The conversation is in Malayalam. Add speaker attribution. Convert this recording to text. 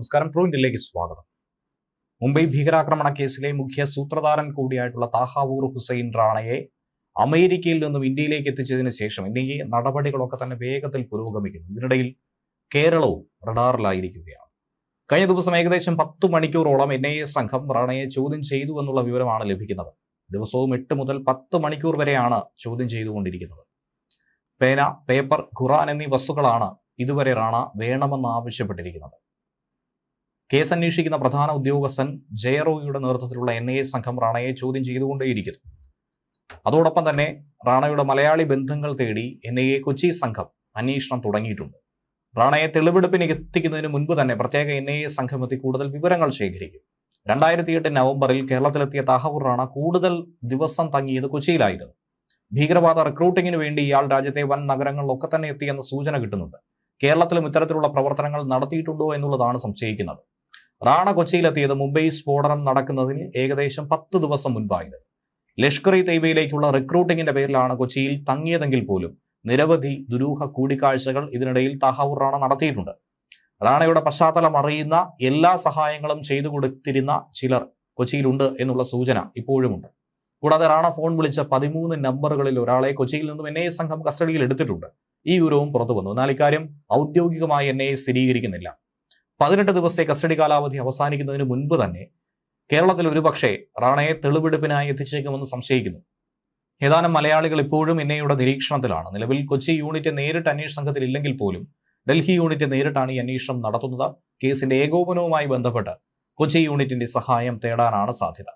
Speaker 1: നമസ്കാരം. ട്രൂ ഇന്ത്യയിലേക്ക് സ്വാഗതം. മുംബൈ ഭീകരാക്രമണ കേസിലെ മുഖ്യ സൂത്രധാരൻ കൂടിയായിട്ടുള്ള താഹാവൂർ ഹുസൈൻ റാണയെ അമേരിക്കയിൽ നിന്നും ഇന്ത്യയിലേക്ക് എത്തിച്ചതിന് ശേഷം ഇന്ത്യയെ നടപടികളൊക്കെ തന്നെ വേഗത്തിൽ പുരോഗമിക്കുന്നു. ഇതിനിടയിൽ കേരളവും റഡാറിലായിരിക്കുകയാണ്. കഴിഞ്ഞ ദിവസം ഏകദേശം പത്ത് മണിക്കൂറോളം എൻ ഐ എ സംഘം റാണയെ ചോദ്യം ചെയ്തു എന്നുള്ള വിവരമാണ് ലഭിക്കുന്നത്. ദിവസവും എട്ട് മുതൽ പത്ത് മണിക്കൂർ വരെയാണ് ചോദ്യം ചെയ്തുകൊണ്ടിരിക്കുന്നത്. പേന പേപ്പർ ഖുറാൻ എന്നീ വസ്തുക്കളാണ് ഇതുവരെ റാണ വേണമെന്ന് ആവശ്യപ്പെട്ടിരിക്കുന്നത് കേസ് അന്വേഷിക്കുന്ന പ്രധാന ഉദ്യോഗസ്ഥൻ ജയറോയുടെ നേതൃത്വത്തിലുള്ള എൻ ഐ എ സംഘം റാണയെ ചോദ്യം ചെയ്തുകൊണ്ടേയിരിക്കുന്നു. അതോടൊപ്പം തന്നെ റാണയുടെ മലയാളി ബന്ധങ്ങൾ തേടി എൻ ഐ എ കൊച്ചി സംഘം അന്വേഷണം തുടങ്ങിയിട്ടുണ്ട്. റാണയെ തെളിവെടുപ്പിന് എത്തിക്കുന്നതിന് മുൻപ് തന്നെ പ്രത്യേക എൻ ഐ എ സംഘം എത്തി കൂടുതൽ വിവരങ്ങൾ ശേഖരിക്കും. രണ്ടായിരത്തി എട്ട് നവംബറിൽ കേരളത്തിലെത്തിയ താഹൂർ റാണ കൂടുതൽ ദിവസം തങ്ങിയത് കൊച്ചിയിലായിരുന്നു. ഭീകരവാദ റിക്രൂട്ടിങ്ങിന് വേണ്ടി ഇയാൾ രാജ്യത്തെ വൻ നഗരങ്ങളിലൊക്കെ തന്നെ എത്തിയെന്ന സൂചന കിട്ടുന്നുണ്ട്. കേരളത്തിലും ഇത്തരത്തിലുള്ള പ്രവർത്തനങ്ങൾ നടത്തിയിട്ടുണ്ടോ എന്നുള്ളതാണ് സംശയിക്കുന്നത്. റാണ കൊച്ചിയിലെത്തിയത് മുംബൈ സ്ഫോടനം നടക്കുന്നതിന് ഏകദേശം പത്ത് ദിവസം മുൻപായിരുന്നു ലഷ്കർ ഇ തൈബയിലേക്കുള്ള റിക്രൂട്ടിങ്ങിന്റെ പേരിലാണ് കൊച്ചിയിൽ തങ്ങിയതെങ്കിൽ പോലും നിരവധി ദുരൂഹ കൂടിക്കാഴ്ചകൾ ഇതിനിടയിൽ തഹാവൂർ റാണ നടത്തിയിട്ടുണ്ട്. റാണയുടെ പശ്ചാത്തലം അറിയുന്ന എല്ലാ സഹായങ്ങളും ചെയ്തു കൊടുത്തിരുന്ന ചിലർ കൊച്ചിയിലുണ്ട് എന്നുള്ള സൂചന ഇപ്പോഴുമുണ്ട്. കൂടാതെ റാണ ഫോൺ വിളിച്ച പതിമൂന്ന് നമ്പറുകളിൽ ഒരാളെ കൊച്ചിയിൽ നിന്നും എൻ ഐ എ സംഘം കസ്റ്റഡിയിൽ എടുത്തിട്ടുണ്ട്. ഈ വിവരവും പുറത്തു വന്നു. എന്നാൽ ഇക്കാര്യം ഔദ്യോഗികമായി എൻ ഐ എ സ്ഥിരീകരിക്കുന്നില്ല. പതിനെട്ട് ദിവസത്തെ കസ്റ്റഡി കാലാവധി അവസാനിക്കുന്നതിന് മുൻപ് തന്നെ കേരളത്തിൽ ഒരുപക്ഷെ റാണയെ തെളിവെടുപ്പിനായി എത്തിച്ചേക്കുമെന്ന് സംശയിക്കുന്നു. ഏതാനും മലയാളികൾ ഇപ്പോഴും ഇന്നയുടെ നിരീക്ഷണത്തിലാണ്. നിലവിൽ കൊച്ചി യൂണിറ്റ് നേരിട്ട് അന്വേഷണ സംഘത്തിൽ ഇല്ലെങ്കിൽ പോലും ഡൽഹി യൂണിറ്റ് നേരിട്ടാണ് ഈ അന്വേഷണം നടത്തുന്നത്. കേസിന്റെ ഏകോപനവുമായി ബന്ധപ്പെട്ട് കൊച്ചി യൂണിറ്റിന്റെ സഹായം തേടാനാണ് സാധ്യത.